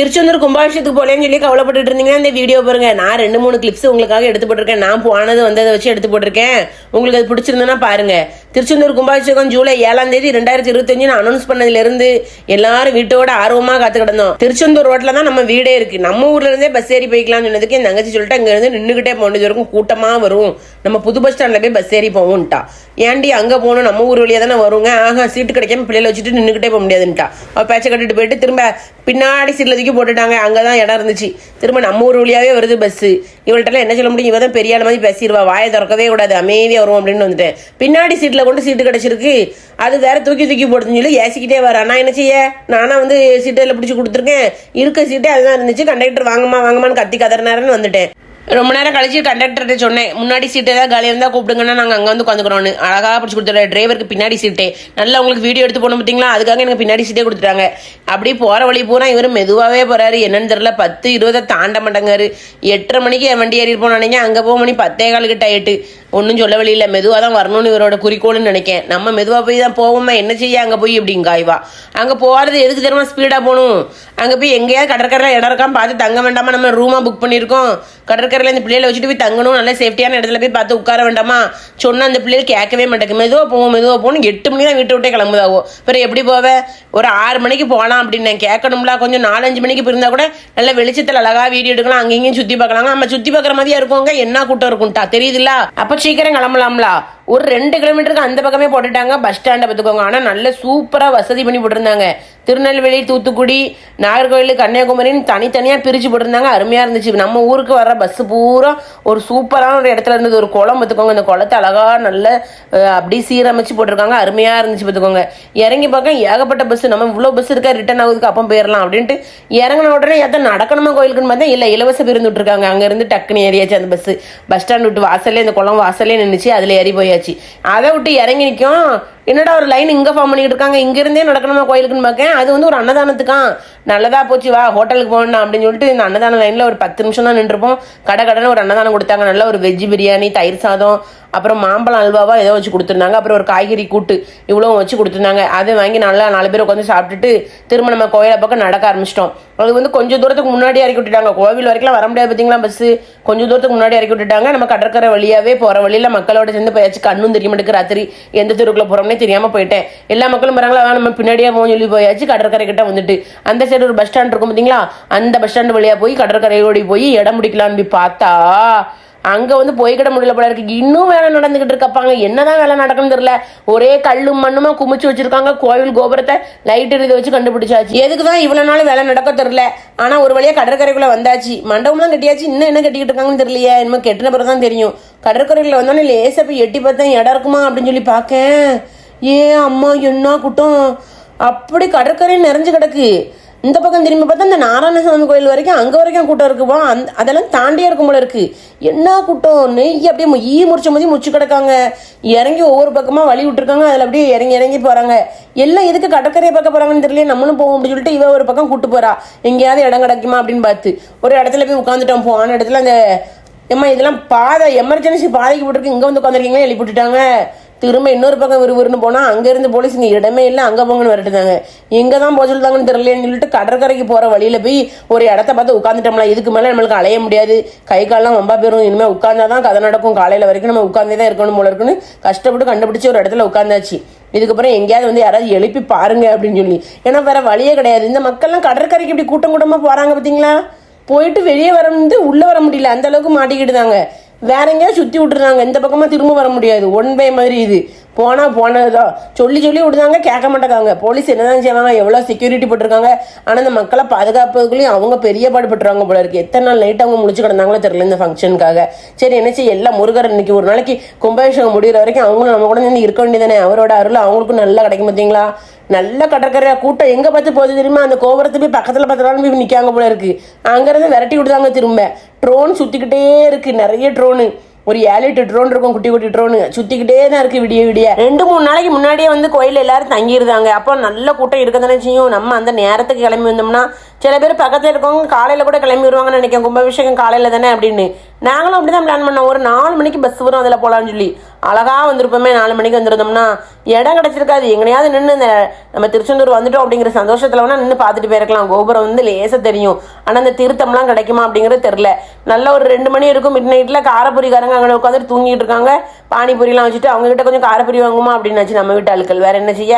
திருச்செந்தூர் கும்பாபிஷேகத்துக்கு போலேன்னு சொல்லி கவலைப்பட்டுட்டு இருந்தீங்கன்னா இந்த வீடியோ பாருங்க நான் ரெண்டு மூணு கிளிப்ஸ் உங்களுக்காக எடுத்து போட்டிருக்கேன் நான் போனது வந்ததை வச்சு எடுத்து போட்டிருக்கேன் உங்களுக்கு அது பிடிச்சிருந்ததுன்னா பாருங்க திருச்செந்தூர் கும்பாபிஷேகம் ஜூலை ஏழாம் தேதி ரெண்டாயிரத்தி இருபத்தஞ்சு நான் அனௌன்ஸ் பண்ணதுல இருந்து எல்லாரும் வீட்டோட ஆர்வமா காத்து கிடந்தோம் திருச்செந்தூர் ரோட்ல தான் நம்ம வீடே இருக்கு நம்ம ஊர்ல இருந்தே பஸ் ஏறி போய்க்கலாம்னு சொன்னதுக்கு என் தங்கச்சி சொல்லிட்டு அங்க இருந்து நின்றுகிட்டே போனது வரைக்கும் கூட்டமா வரும் நம்ம புது பஸ் ஸ்டாண்ட்ல போய் பஸ் ஏறி போவோம்ட்டா ஏன்டி அங்க போகணும் நம்ம ஊர் வழியா தானே வருங்க ஆஹா சீட்டு கிடைக்காம பிள்ளைல வச்சுட்டு நின்றுகிட்டே போக முடியாதுன்ட்டா அவ பேச்சை கட்டிட்டு போயிட்டு திரும்ப பின்னாடி சீட்ல தூக்கி போட்டுட்டாங்க. அங்கதான் இடம் இருந்துச்சு. திரும்ப நம்ம ஊர் வழியாவே வருது பஸ்ஸு இவள்கிட்டலாம் என்ன சொல்ல முடியும்? இவ தான் பெரிய ஆள் மாதிரி பேசிடுவா. வாயை திறக்கவே கூடாது. அமைதியாக வரும் அப்படின்னு வந்துட்டேன். பின்னாடி சீட்டில் கொண்டு சீட்டு கிடச்சிருக்கு. அது வேற தூக்கி தூக்கி போட்டுன்னு சொல்லி ஏசிக்கிட்டே வர. நான் என்ன செய்ய? நானாக வந்து சீட்டில் பிடிச்சி கொடுத்துருக்கேன். இருக்க சீட்டே அதுதான் இருந்துச்சு. கண்டக்டர் வாங்கம்மா வாங்கம்மான்னு கத்தி கதறினாருன்னு வந்துட்டேன். ரொம்ப நேரம் கழிச்சு கண்டக்டர்கிட்ட சொன்னேன். முன்னாடி சீட்டு ஏதாவது காலியாக இருந்தால் கூப்பிடுங்கன்னா நாங்கள் அங்கே வந்து உட்காந்துக்கிறோன்னு அழகாக பிடிச்சி கொடுத்துட்ற டிரைவருக்கு பின்னாடி சீட்டே நல்லா உங்களுக்கு வீடியோ எடுத்து போன பார்த்தீங்களா? அதுக்காக எனக்கு பின்னாடி சீட்டே கொடுத்துட்டாங்க. அப்படி போகிற வழி பூரா இவர் மெதுவாகவே போகிறாரு என்னன்னு தெரில பத்து இருபதை தாண்ட மாட்டேங்காரு. எட்டரை மணிக்கு என் வண்டி ஏறி இருப்போம் அங்கே போக மணி பத்தே கால் கிட்ட ஆயிட்டு ஒன்றும் சொல்ல வழியில மெதுவாக தான் வரணும்னு இவரோட குறிக்கோள்னு நினைக்கேன். நம்ம மெதுவாக போய் தான் போவோமா? என்ன செய்ய அங்கே போய் இப்படிங்க ஆய்வா அங்கே போகிறது எதுக்கு தெரியுமா? ஸ்பீடாக போகணும். அங்கே போய் எங்கேயாவது கடற்கரையில் இடம் இருக்கான்னு பார்த்து தங்க வேண்டாமா? நம்ம ரூமாக புக் பண்ணியிருக்கோம். கடற்கரையில் இந்த பிள்ளைகளை வச்சுட்டு போய் தங்கணும். நல்ல சேஃப்டியான இடத்துல போய் பார்த்து உட்கார வேண்டாமா? சொன்னால் அந்த பிள்ளைகள் கேட்கவே மாட்டேங்குது. மெதுவாக போவோம் மெதுவாக போகணும் எட்டு மணி தான் வீட்டை விட்டே கிளம்புதாவோ? அப்புறம் எப்படி போவேன் ஒரு ஆறு மணிக்கு போகலாம் அப்படின்னு நான் கேட்கணும்ல. கொஞ்சம் நாலஞ்சு மணிக்கு இருந்தால் கூட நல்ல வெளிச்சத்தில் அழகா வீடியோ எடுக்கலாம். அங்கேயும் இங்கேயும் சுற்றி பார்க்கலாம். நம்ம சுற்றி பார்க்குற மாதிரியா இருக்கோங்க என்ன கூட்டம் இருக்கும்ட்டா? தெரியுதுல்ல? அப்போ சீக்கிரம் கிளம்பலாம்ல ஒரு ரெண்டு கிலோமீட்டருக்கு அந்த பக்கமே போட்டுட்டாங்க பஸ் ஸ்டாண்டை பார்த்துக்கோங்க. ஆனால் நல்ல சூப்பராக வசதி பண்ணி போட்டிருந்தாங்க. திருநெல்வேலி தூத்துக்குடி நாகர்கோவில் கன்னியாகுமரின்னு தனித்தனியாக பிரித்து போட்டிருந்தாங்க. அருமையாக இருந்துச்சு. நம்ம ஊருக்கு வர பஸ்ஸு பூரா ஒரு சூப்பரான ஒரு இடத்துல இருந்தது. ஒரு குளம் பார்த்துக்கோங்க. அந்த குளத்தை அழகாக நல்ல அப்படியே சீரமைச்சு போட்டிருக்காங்க. அருமையாக இருந்துச்சு பார்த்துக்கோங்க. இறங்கி பார்க்க ஏகப்பட்ட பஸ் நம்ம இவ்வளோ பஸ் இருக்கா? ரிட்டர்ன் ஆகுதுக்கு அப்போ போயிடலாம் அப்படின்ட்டு இறங்கின உடனே எதை நடக்கணுமா கோயிலுக்குன்னு பார்த்தா இல்லை இலவச பேருந்து விட்டுருக்காங்க. அங்கேருந்து டக்குன்னு ஏறியாச்சு அந்த பஸ் பஸ் ஸ்டாண்ட் விட்டு வாசல்லே அந்த குளம் வாசல்லே நின்றுச்சு அதில் ஏறி போயாச்சு. அதை விட்டு இறங்கி நிற்கும். என்னடா ஒரு லைன் இங்கே ஃபார்ம் பண்ணிட்டு இருக்காங்க? இங்கேருந்தே நடக்கணுமா கோயிலுக்குன்னு பார்க்கேன் அது வந்து ஒரு அன்னதானத்துக்கான் நல்லதாக போச்சு வா ஹோட்டலுக்கு போகணும் அப்படின்னு சொல்லிட்டு இந்த அன்னதான லைனில் ஒரு பத்து நிமிஷம் தான் நின்றுப்போம் கடை கடைன்னு ஒரு அன்னதானம் கொடுத்தாங்க. நல்ல ஒரு வெஜ் பிரியாணி தயிர் சாதம் அப்புறம் மாம்பழம் அல்வாவா ஏதோ வச்சு கொடுத்துருந்தாங்க. அப்புறம் ஒரு காய்கறி கூட்டு இவ்வளோ வச்சு கொடுத்துருந்தாங்க. அதை வாங்கி நல்லா நாலு பேர் உட்காந்து சாப்பிட்டுட்டு திரும்ப நம்ம கோயிலை பக்கம் நடக்க ஆரம்பிச்சிட்டோம். அது வந்து கொஞ்சம் தூரத்துக்கு முன்னாடி இறக்கி விட்டுட்டாங்க. கோவில் வரைக்கும் வர முடியாது பார்த்தீங்களா பஸ்ஸு கொஞ்சம் தூரத்துக்கு முன்னாடி இறக்கி விட்டுட்டாங்க. நம்ம கடற்கரை வழியாவே போகிற வழியில் மக்களோட சேர்ந்து போயாச்சு. கண்ணும் தெரிய மாட்டேங்குது ராத்திரி எந்த தெருவுக்குள்ள போகிறோம்னே தெரியாமல் போயிட்டேன். எல்லா மக்களும் வராங்களா? நம்ம பின்னாடியே போக சொல்லி போயாச்சு கடற்கரை கிட்ட வந்துட்டு. அந்த சைடு ஒரு பஸ் ஸ்டாண்ட் இருக்கும் பார்த்தீங்களா அந்த பஸ் ஸ்டாண்ட் வழியாக போய் கடற்கரையோடி போய் இடம் பிடிக்கலான்னு போய் பார்த்தா அங்க வந்து போய்கிட முடியல போல இருக்கு. இன்னும் வேலை நடந்துகிட்டு இருக்காப்பாங்க என்னதான் வேலை நடக்குன்னு தெரியல. ஒரே கல்லும் மண்ணுமா குமிச்சு வச்சிருக்காங்க. கோவில் கோபுரத்தை லைட் இதை வச்சு கண்டுபிடிச்சாச்சு. எதுக்கு தான் இவ்வளவு நாள் வேலை நடக்க தெரியல. ஆனா ஒரு வழியா கடற்கரைக்குள்ள வந்தாச்சு. மண்டபம்லாம் கட்டியாச்சு. இன்னும் என்ன கட்டிக்கிட்டு இருக்காங்கன்னு தெரியலையே. இன்னும் கெட்டின பிறகு தான் தெரியும். கடற்கரைக்குள்ள வந்தோடனே லேசா போய் எட்டி பார்த்தேன். இடம் இருக்குமா அப்படின்னு சொல்லி பார்க்கேன். ஏன் அம்மா என்ன கூட்டம்? அப்படி கடற்கரை நிறைஞ்சு கிடக்கு. இந்த பக்கம் திரும்பி பார்த்தா இந்த நாராயணசாமி கோயில் வரைக்கும் அங்கே வரைக்கும் கூட்டம் இருக்குப்பா அந்த அதெல்லாம் தாண்டியே இருக்கும் போல இருக்கு. என்ன கூட்டம்? நெய் அப்படியே ஈ முடிச்ச மாதிரி முடிச்சு கிடக்காங்க. இறங்கி ஒவ்வொரு பக்கமாக வழி விட்டுருக்காங்க. அதில் அப்படியே இறங்கி இறங்கி போகிறாங்க எல்லாம் எதுக்கு கடற்கரையை பார்க்க போகிறாங்கன்னு தெரியல நம்மளும் போவோம் அப்படின்னு சொல்லிட்டு இவ ஒரு பக்கம் கூட்டு போகிறா எங்கேயாவது இடம் கிடைக்குமா அப்படின்னு பார்த்து. ஒரு இடத்துல போய் உட்காந்துட்டோம் போன இடத்துல அந்த ஏம்மா இதெல்லாம் பாதை எமர்ஜென்சி பாதைக்கு விட்டுருக்கு இங்கே வந்து உட்காந்துருக்கீங்களா எழுப்பி விட்டுட்டாங்க. திரும்ப இன்னொரு பக்கம் விறுவிறுன்னு போனால் அங்கேருந்து போலீஸ் இங்கே இடமே இல்லை அங்கே போங்கன்னு வரட்டுதாங்க. எங்கே தான் போக சொல்லுதாங்கன்னு தெரியலன்னு சொல்லிட்டு கடற்கரைக்கு போகிற வழியில் போய் ஒரு இடத்த பார்த்து உட்காந்துட்டோம்ல இதுக்கு மேலே நம்மளுக்கு அலைய முடியாது. கை கால்லாம் வம்பா போயிடும் இனிமேல் உட்காந்தா தான் கதை நடக்கும். காலையில் வரைக்கும் நம்ம உட்காந்தே தான் இருக்கணும் போல இருக்குன்னு கஷ்டப்பட்டு கண்டுபிடிச்சி ஒரு இடத்துல உட்காந்தாச்சு இதுக்கப்புறம் எங்கேயாவது வந்து யாராவது எழுப்பி பாருங்க அப்படின்னு சொல்லி. ஏன்னா வேற வழியே கிடையாது. இந்த மக்கள்லாம் கடற்கரைக்கு இப்படி கூட்டம் கூட்டமாக போகிறாங்க பார்த்தீங்களா போயிட்டு வெளியே வர வந்து உள்ளே வர முடியல. அந்த அளவுக்கு மாட்டிக்கிட்டுதாங்க. வேற எங்கேயாவது சுற்றி விட்டுருந்தாங்க இந்த பக்கமாக திரும்ப வர முடியாது. ஒன் பை மாதிரி இது. போனால் போனதுதான். சொல்லி சொல்லி விடுதாங்க கேட்க மாட்டேங்காங்க போலீஸ் என்னதான் செய்வாங்க எவ்வளோ செக்யூரிட்டி போட்டிருக்காங்க. ஆனால் இந்த மக்களை பாதுகாப்புக்குள்ளேயும் அவங்க பெரிய பாடுபட்டுருவாங்க போல இருக்குது எத்தனை நாள் நைட் அவங்க முடிச்சு கிடந்தாங்களோ தெரியல இந்த ஃபங்க்ஷனுக்காக சரி என்ன செய்ய? எல்லாம் முருகர் இன்னைக்கு ஒரு நாளைக்கு கும்பாபிஷேகம் முடிகிற வரைக்கும் அவங்களும் நம்ம கூட இருந்து இருக்க வேண்டியதானே அவரோட அருள் அவங்களுக்கும் நல்லா கிடைக்கும் பார்த்தீங்களா? நல்ல கடற்கரை கூட்டம் எங்கே பார்த்து போகுது தெரியுமா? அந்த கோபுரத்து போய் பக்கத்தில் பத்திரம் போய் நிற்காங்க போல இருக்கு. அங்கேருந்து விரட்டி விடுதாங்க திரும்ப. ட்ரோன் சுற்றிக்கிட்டே இருக்கு. நிறைய ட்ரோனு ஒரு ஏழு எட்டு ட்ரோன் இருக்கும். குட்டி குட்டி ட்ரோனு சுத்திக்கிட்டே தான் இருக்கு விடிய விடிய. ரெண்டு மூணு நாளைக்கு முன்னாடியே வந்து கோயில் எல்லாரும் தங்கியிருந்தாங்க. அப்போ நல்ல கூட்டம் இருக்க தானே செய்யும். நம்ம அந்த நேரத்துக்கு கிளம்பி வந்தோம்னா சில பேர் பக்கத்தில் இருக்கவங்க காலையில கூட கிளம்பி வருவாங்கன்னு நினைக்கிறேன். கும்பாபிஷேகம் காலையில தானே அப்படின்னு. நாங்களும் அப்படி தான் பிளான் பண்ணோம். ஒரு நாலு மணிக்கு பஸ் வரும் அதில் போகலான்னு சொல்லி. அழகாக வந்திருப்போமே நாலு மணிக்கு வந்திருந்தோம்னா இடம் கிடச்சிருக்காது. எங்கனையாவது நின்று இந்த நம்ம திருச்செந்தூர் வந்துட்டோம் அப்படிங்கிற சந்தோஷத்தில் வேணால் நின்று பார்த்துட்டு போயிருக்கலாம். கோபுரம் வந்து லேசாக தெரியும். ஆனால் அந்த திருத்தம்லாம் கிடைக்குமா அப்படிங்கிறது தெரில நல்ல ஒரு ரெண்டு மணி இருக்கும். மிட் நைட்டில் காரப்பொரிக்காரங்க அங்கே உட்காந்துட்டு தூங்கிட்டு இருக்காங்க. பானிபூரிலாம் வச்சுட்டு அவங்ககிட்ட கொஞ்சம் காரப்பொரி வாங்குமா அப்படின்னாச்சு நம்ம வீட்டு ஆட்கள். வேறு என்ன செய்ய?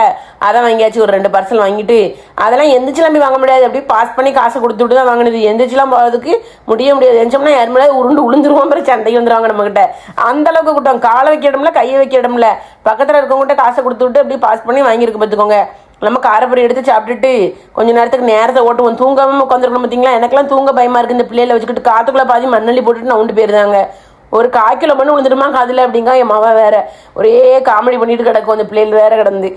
அதை வாங்கியாச்சு. ஒரு ரெண்டு பார்சல் வாங்கிட்டு அதெல்லாம் எந்திரிச்சுலாம் போய் வாங்க முடியாது. அப்படி பாஸ் பண்ணி காசு கொடுத்து விட்டு தான் வாங்கினது. எந்திரிச்சுலாம் போகிறதுக்கு முடிய முடியாது. எந்திரிச்சோம்னா யார் மேலே உருண்டு விழுந்துருவோம் பிறகு சண்டைக்கு வந்துருவாங்க நம்மக்கிட்ட அந்த அளவுக்கு கூட்டம். காலை வைக்க இடம்ல கையை வைக்க இடம்ல. பக்கத்தில் இருக்கவங்ககிட்ட காசை கொடுத்து விட்டு அப்படியே பாஸ் பண்ணி வாங்கியிருக்கு பார்த்துக்கோங்க. நம்ம காரப்பொரி எடுத்து சாப்பிட்டுட்டு கொஞ்ச நேரத்துக்கு நேரத்தை ஓட்டுவோம். தூங்காம உட்காந்துருக்கணும் பார்த்தீங்களா? எனக்கெல்லாம் தூங்க பயமா இருக்கு. இந்த பிள்ளையில வச்சுக்கிட்டு காத்துக்குள்ள பாதி மண்ணள்ளி போட்டுட்டு நான் உண்டு போயிருந்தாங்க. ஒரு கால் கிலோ மண்ணு விழுந்துட்டுமா காதில் அப்படிங்க என் மாவா வேற. ஒரே காமெடி பண்ணிட்டு கிடக்கும் அந்த பிள்ளைகள் வேற கிடந்து.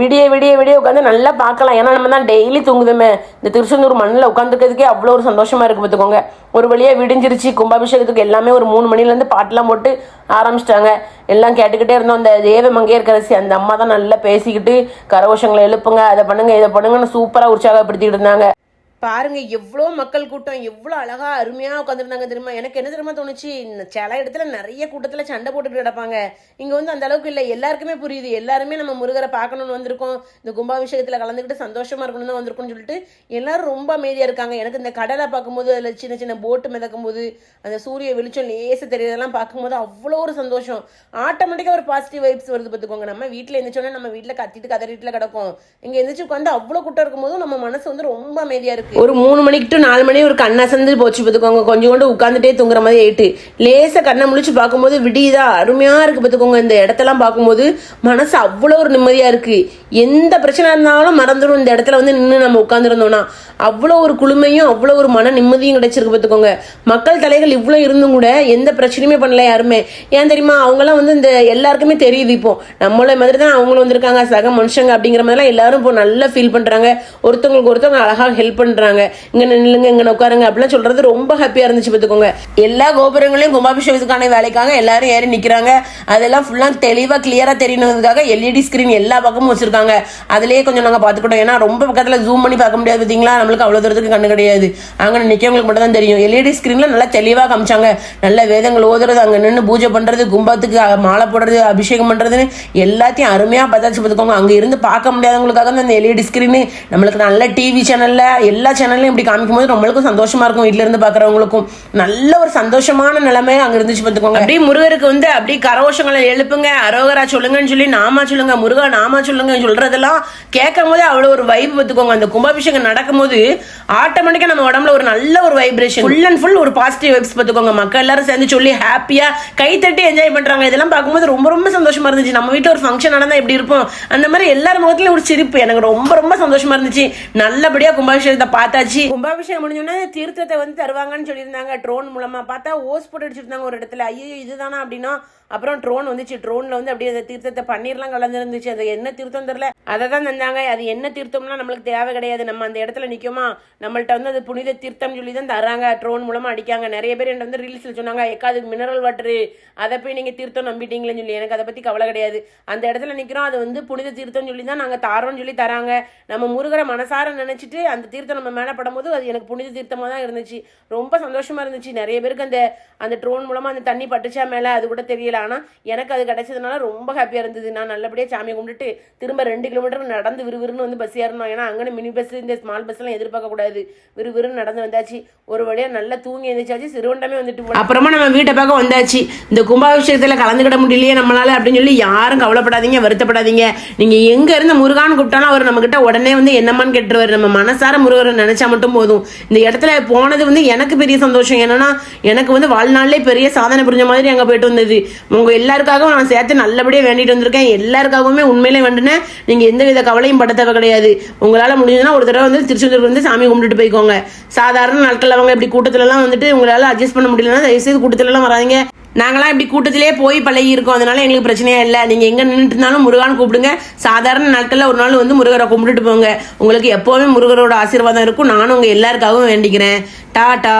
விடிய விடிய விடிய உட்காந்து நல்லா பார்க்கலாம். ஏன்னா நம்ம தான் டெய்லி தூங்குதுமே. இந்த திருச்செந்தூர் மண்ணில் உட்காந்துருக்கிறதுக்கே அவ்வளோ ஒரு சந்தோஷமா இருக்கு பார்த்துக்கோங்க. ஒரு வழியாக விடிஞ்சிருச்சு கும்பாபிஷேகத்துக்கு எல்லாமே ஒரு மூணு மணிலேருந்து பாட்டெலாம் போட்டு ஆரம்பிச்சிட்டாங்க. எல்லாம் கேட்டுக்கிட்டே இருந்தோம். அந்த தேவ மங்கையர்கரசி அந்த அம்மா தான் நல்லா பேசிக்கிட்டு கரகோஷங்களை எழுப்புங்க அதை பண்ணுங்க இதை பண்ணுங்கன்னு சூப்பராக உற்சாகப்படுத்திக்கிட்டு இருந்தாங்க. பாருங்க எவ்வளோ மக்கள் கூட்டம் எவ்வளோ அழகாக அருமையாக உட்காந்துருந்தாங்க தெரியுமா? எனக்கு என்ன தெரியுமா தோணுச்சு? இந்த சில இடத்துல நிறைய கூட்டத்தில் சண்டை போட்டுட்டு கிடப்பாங்க. இங்கே வந்து அந்த அளவுக்கு இல்லை. எல்லாருக்குமே புரியுது. எல்லாருமே நம்ம முருகரை பார்க்கணும்னு வந்திருக்கோம். இந்த கும்பாபிஷேகத்தில் கலந்துக்கிட்டு சந்தோஷமாக இருக்கணும்னு தான் வந்திருக்கோம்னு சொல்லிட்டு எல்லாரும் ரொம்ப அமைதியாக இருக்காங்க. எனக்கு இந்த கடலை பார்க்கும்போது அதில் சின்ன சின்ன போட்டு மிதக்கும் போது அந்த சூரிய வெளிச்சம் லேச தெரியறதெல்லாம் பார்க்கும்போது அவ்வளோ ஒரு சந்தோஷம். ஆட்டோமேட்டிக்காக ஒரு பாசிட்டிவ் வைப்ஸ் வருது பார்த்துக்கோங்க. நம்ம வீட்டில் எழுந்திரிச்சோன்னா நம்ம வீட்டில் கத்திட்டு வீட்டில் கிடக்கும். இங்கே எந்திரிச்சு உட்காந்து அவ்வளோ கூட்டம் இருக்கும்போது நம்ம மனசு வந்து ரொம்ப அமைதியாக இருக்கும் ஒரு மூணு மணிக்கு டு நாலு மணி ஒரு கண்ணை சந்து போச்சு பார்த்துக்கோங்க. கொஞ்சம் கொண்டு உட்காந்துட்டே தூங்குற மாதிரி ஆயிட்டு. லேசாக கண்ணை முழிச்சு பார்க்கும்போது விடியுதா? அருமையாக இருக்குது பார்த்துக்கோங்க. இந்த இடத்தெல்லாம் பார்க்கும்போது மனசு அவ்வளோ ஒரு நிம்மதியாக இருக்குது எந்த பிரச்சனை இருந்தாலும் மறந்துடும் இந்த இடத்துல வந்து நின்று நம்ம உட்காந்துருந்தோம்னா அவ்வளோ ஒரு குளுமையும் அவ்வளோ ஒரு மன நிம்மதியும் கிடைச்சிருக்கு பார்த்துக்கோங்க. மக்கள் தலைகள் இவ்வளோ இருந்தும் கூட எந்த பிரச்சனையுமே பண்ணல யாருமே. ஏன் தெரியுமா? அவங்களாம் வந்து இந்த எல்லாருக்குமே தெரியுது இப்போ. நம்மள மாதிரி தான் அவங்களும் வந்திருக்காங்க. சக மனுஷங்க அப்படிங்கிற மாதிரிலாம் எல்லாரும் இப்போ நல்லா ஃபீல் பண்ணுறாங்க ஒருத்தவங்களுக்கு ஒருத்தவங்க அழகாக ஹெல்ப் பண்றாங்க. இங்க நில்லுங்க இங்க உட்காருங்க அப்படிலாம் சொல்றது ரொம்ப ஹாப்பியா இருந்துச்சு பார்த்துக்கோங்க. எல்லா கோபுரங்களையும் கும்பாபிஷேகத்துக்கான வேலைக்காக எல்லாரும் ஏறி நிக்கிறாங்க. அதெல்லாம் ஃபுல்லா தெளிவா கிளியரா தெரியணுங்கிறதுக்காக எல்இடி ஸ்கிரீன் எல்லா பக்கமும் வச்சிருக்காங்க. அதுலயே கொஞ்சம் நாங்க பாத்துக்கிட்டோம் ஏன்னா ரொம்ப பக்கத்துல ஜூம் பண்ணி பார்க்க முடியாது பாத்தீங்களா நம்மளுக்கு அவ்வளவு தூரத்துக்கு கண்ணு கிடையாது. அங்க நிக்கவங்களுக்கு மட்டும் தான் தெரியும். எல்இடி ஸ்கிரீன்ல நல்லா தெளிவா காமிச்சாங்க. நல்ல வேதங்கள் ஓதுறது அங்க நின்று பூஜை பண்றது கும்பத்துக்கு மாலை போடுறது அபிஷேகம் பண்றதுன்னு எல்லாத்தையும் அருமையா பார்த்தாச்சு பார்த்துக்கோங்க. அங்க இருந்து பார்க்க முடியாதவங்களுக்காக தான் அந்த எல்இடி ஸ்கிரீன் நம்மளுக்கு நல்ல டிவி சேனல்ல எல்லா சேனல்லையும் இப்படி காமிக்கும் போது நம்மளுக்கும் சந்தோஷமா இருக்கும். வீட்ல இருந்து பாக்குறவங்களுக்கும் நல்ல ஒரு சந்தோஷமான நிலைமை அங்க இருந்துச்சு பார்த்துக்கோங்க அப்படியே முருகருக்கு வந்து அப்படியே கரகோஷங்களை எழுப்புங்க. அரோகரா சொல்லுங்கன்னு சொல்லி நாமா சொல்லுங்க முருகா நாமா சொல்லுங்க சொல்றதெல்லாம் கேட்கும் போதே அவ்வளவு ஒரு வைப் பார்த்துக்கோங்க அந்த கும்பாபிஷேகம் நடக்கும்போது ஆட்டோமேட்டிக்கா நம்ம உடம்புல ஒரு நல்ல ஒரு வைப்ரேஷன் ஃபுல் அண்ட் ஃபுல் ஒரு பாசிட்டிவ் வைப்ஸ் பார்த்துக்கோங்க மக்கள் எல்லாரும் சேர்ந்து சொல்லி ஹாப்பியா கை தட்டி என்ஜாய் பண்றாங்க. இதெல்லாம் பார்க்கும்போது ரொம்ப ரொம்ப சந்தோஷமா இருந்துச்சு. நம்ம வீட்டில் ஒரு ஃபங்க்ஷன் நடந்தா எப்படி இருப்போம்? அந்த மாதிரி எல்லார் முகத்துலயும் ஒரு சிரிப்பு. எனக்கு ரொம்ப ரொம்ப சந்தோஷமா இருந்துச்சு. நல்லபடியா கும்பாபிஷேகத்தை பார்த்தாச்சு கும்பாபிஷேகம் முடிஞ்சோடனே தீர்த்தத்தை வந்து தருவாங்கன்னு சொல்லியிருந்தாங்க. ட்ரோன் மூலமா பார்த்தா ஓஸ் போட்டு அடிச்சிருந்தாங்க ஒரு இடத்துல. ஐயோ இதுதானா அப்படின்னா? அப்புறம் ட்ரோன் வந்துச்சு. ட்ரோன்ல வந்து அப்படியே அந்த தீர்த்தத்தை பன்னீர்லாம் கலந்துருந்துச்சு. அது என்ன தீர்த்தம் தெரியல. அதை தான் தந்தாங்க. அது என்ன தீர்த்தம்னா நம்மளுக்கு தேவை கிடையாது. நம்ம அந்த இடத்துல நிற்குமா நம்மள்ட்ட வந்து அது புனித தீர்த்தம் சொல்லி தான் தராங்க. ட்ரோன் மூலமாக அடிக்காங்க. நிறைய பேர் என்கிட்ட வந்து ரீல்ஸில் சொன்னாங்க ஏக்கா மினரல் வாட்டரு அதை போய் நீங்கள் தீர்த்தம் நம்பிட்டீங்களேன்னு சொல்லி. எனக்கு அதை பற்றி கவலை கிடையாது. அந்த இடத்துல நிற்கிறோம் அது வந்து புனித தீர்த்தம் சொல்லி தான் நாங்கள் தாரோன்னு சொல்லி தராங்க. நம்ம முருகரை மனசார நினச்சிட்டு அந்த தீர்த்தம் நம்ம மேலே படும்போது அது எனக்கு புனித தீர்த்தமாக தான் இருந்துச்சு. ரொம்ப சந்தோஷமாக இருந்துச்சு. நிறைய பேருக்கு அந்த அந்த ட்ரோன் மூலமாக அந்த தண்ணி பட்டுச்சா மேலே அது கூட தெரியல. ஆனால் எனக்கு அது கிடைச்சதுனால ரொம்ப ஹாப்பியாக இருந்தது. நான் நல்லபடியாக சாமி கும்பிட்டுட்டு திரும்ப ரெண்டு கிலோமீட்டர் நடந்து விறுவிறுன்னு வந்து பஸ் ஏறணும். ஏன்னா அங்கே மினி பஸ் இந்த ஸ்மால் பஸ் எல்லாம் எதிர்பார்க்க கூடாது விறுவிறுன்னு நடந்து வந்தாச்சு. ஒரு வழியா நல்லா தூங்கி எழுந்திரிச்சாச்சு சிறுவண்டமே வந்துட்டு அப்புறமா நம்ம வீட்டை பார்க்க வந்தாச்சு. இந்த கும்பாபிஷேகத்துல கலந்துக்கிட முடியலையே நம்மளால அப்படின்னு சொல்லி யாரும் கவலைப்படாதீங்க வருத்தப்படாதீங்க. நீங்க எங்க இருந்து முருகான்னு கூப்பிட்டாலும் அவர் நம்ம கிட்ட உடனே வந்து என்னம்மான்னு கேட்டுருவார். நம்ம மனசார முருகரை நினைச்சா மட்டும் போதும். இந்த இடத்துல போனது வந்து எனக்கு பெரிய சந்தோஷம். என்னன்னா எனக்கு வந்து வாழ்நாளிலே பெரிய சாதனை புரிஞ்ச மாதிரி அங்க போயிட்டு வந்தது. உங்க எல்லாருக்காகவும் நான் சேர்த்து நல்லபடியா வேண்டிட்டு வந்திருக்கேன். எல்லாருக்காகவுமே உண்மையிலே வேண்டுனேன். நீங்கள் எந்த வித கவலையும் பட தேவை கிடையாது. உங்களால் முடிஞ்சதுன்னா ஒரு தடவை வந்து திருச்செந்தூர் வந்து சாமி கும்பிட்டுட்டு போய்க்கோங்க. சாதாரண நாட்கள் அவங்க இப்படி கூட்டத்திலலாம் வந்துட்டு உங்களால் அட்ஜஸ்ட் பண்ண முடியலன்னா தயவுசெய்து கூட்டத்திலலாம் வராதிங்க. நாங்களாம் இப்படி கூட்டத்திலே போய் பழகி இருக்கோம் அதனால எங்களுக்கு பிரச்சனையே இல்லை. நீங்கள் எங்கே நின்றுட்டு இருந்தாலும் முருகான் கூப்பிடுங்க. சாதாரண நாட்களில் ஒரு நாள் வந்து முருகரை கும்பிட்டுட்டு போங்க. உங்களுக்கு எப்போவுமே முருகரோட ஆசீர்வாதம் இருக்கும். நானும் உங்கள் எல்லாருக்காகவும் வேண்டிக்கிறேன். டாடா.